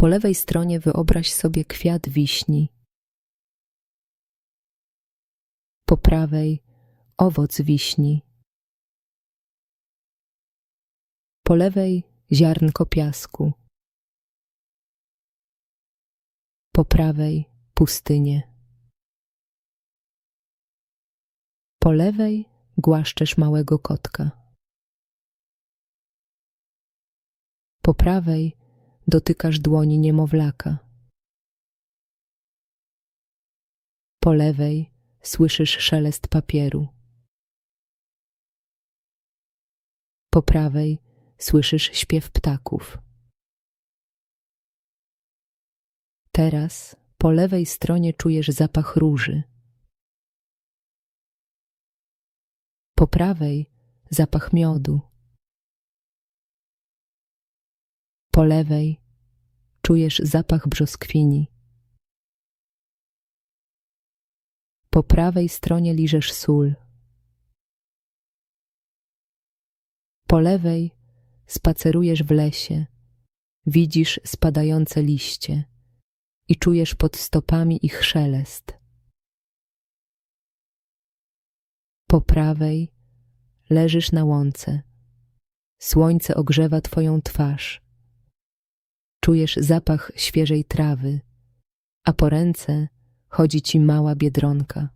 Po lewej stronie wyobraź sobie kwiat wiśni. Po prawej owoc wiśni. Po lewej ziarnko piasku. Po prawej pustynię. Po lewej głaszczesz małego kotka. Po prawej dotykasz dłoni niemowlaka. Po lewej słyszysz szelest papieru. Po prawej słyszysz śpiew ptaków. Teraz po lewej stronie czujesz zapach róży. Po prawej zapach miodu. Po lewej czujesz zapach brzoskwini. Po prawej stronie liżesz sól. Po lewej spacerujesz w lesie. Widzisz spadające liście i czujesz pod stopami ich szelest. Po prawej leżysz na łące. Słońce ogrzewa twoją twarz. Czujesz zapach świeżej trawy, a po ręce chodzi ci mała biedronka.